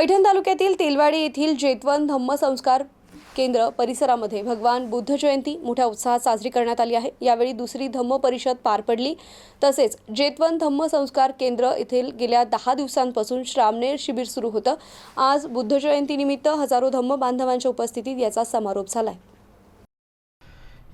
पैठण तालुक्यातील तेलवाडी येथील जेतवन धम्मसंस्कार केंद्र परिसरामध्ये भगवान बुद्ध जयंती मोठ्या उत्साहात साजरी करण्यात आली आहे. यावेळी दुसरी धम्म परिषद पार पडली. तसेच जेतवन धम्म संस्कार केंद्र येथील गेल्या दहा दिवसांपासून श्रामणेर शिबिर सुरू होतं. आज बुद्ध जयंतीनिमित्त हजारो धम्म बांधवांच्या उपस्थितीत याचा समारोप झालाय.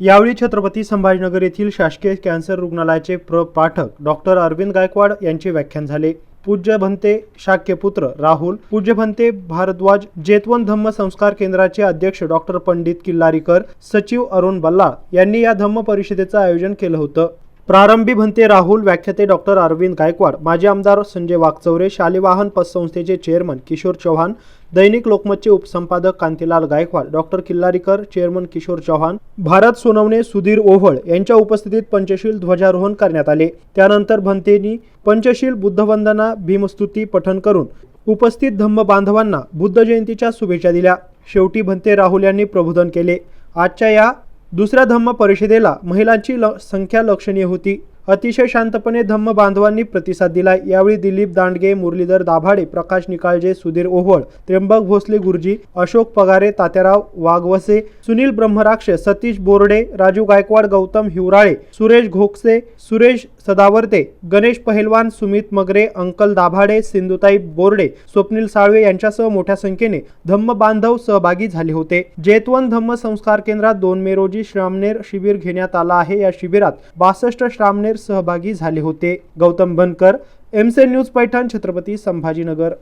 यावेळी छत्रपती संभाजीनगर येथील शासकीय कॅन्सर रुग्णालयाचे प्र पाठक डॉक्टर अरविंद गायकवाड यांचे व्याख्यान झाले. पूज्य भंते शाक्यपुत्र राहुल पूज्य भंते भारद्वाज जेतवन धम्म संस्कार केंद्राचे अध्यक्ष डॉक्टर पंडित किल्लारीकर सचिव अरुण बल्ला यांनी या धम्म परिषदेचं आयोजन केलं होतं. प्रारंभी भंते राहुल व्याख्याते डॉक्टर अरविंद गायकवाड माजी आमदार संजय वाघचौरे शालिवाहन पतसंस्थेचे चेअरमन किशोर चव्हाण दैनिक लोकमतचे उपसंपादक कांतीलाल गायकवाड डॉक्टर किल्लारीकर चेअरमन किशोर चव्हाण भारत सोनवणे सुधीर ओव्हळ यांच्या उपस्थितीत पंचशील ध्वजारोहण करण्यात आले. त्यानंतर भंतेंनी पंचशील बुद्धवंदना भीमस्तुती पठण करून उपस्थित धम्म बांधवांना बुद्ध जयंतीच्या शुभेच्छा दिल्या. शेवटी भंते राहुल यांनी प्रबोधन केले. आजच्या या दुसऱ्या धम्म परिषदेला महिलांची ल संख्या लक्षणीय होती. अतिशय शांतपणे धम्म बांधवांनी प्रतिसाद दिला यावेळी दिलीप दांडगे मुरलीधर दाभाडे प्रकाश निकाळजे सुधीर ओव्हळ त्र्यंबक भोसले गुरुजी अशोक पगारे तात्याराव वाघवसे सुनील ब्रह्मराक्ष सतीश बोर्डे राजू गायकवाड गौतम हिवराळे सुरेश घोकसे सुरेश सदावर्ते गणेश पहिलवान सुमित मगरे अंकल दाभाडे सिंधुताई बोर्डे स्वप्नील साळवे यांच्यासह मोठ्या संख्येने धम्म बांधव सहभागी झाले होते. जेतवन धम्म संस्कार केंद्रात दोन मे रोजी श्रामनेर शिबिर घेण्यात आला आहे. या शिबिरात बासष्ट श्रामनेर सहभागी झाले होते. गौतम बनकर एमसे न्यूज पैठण छत्रपती संभाजीनगर.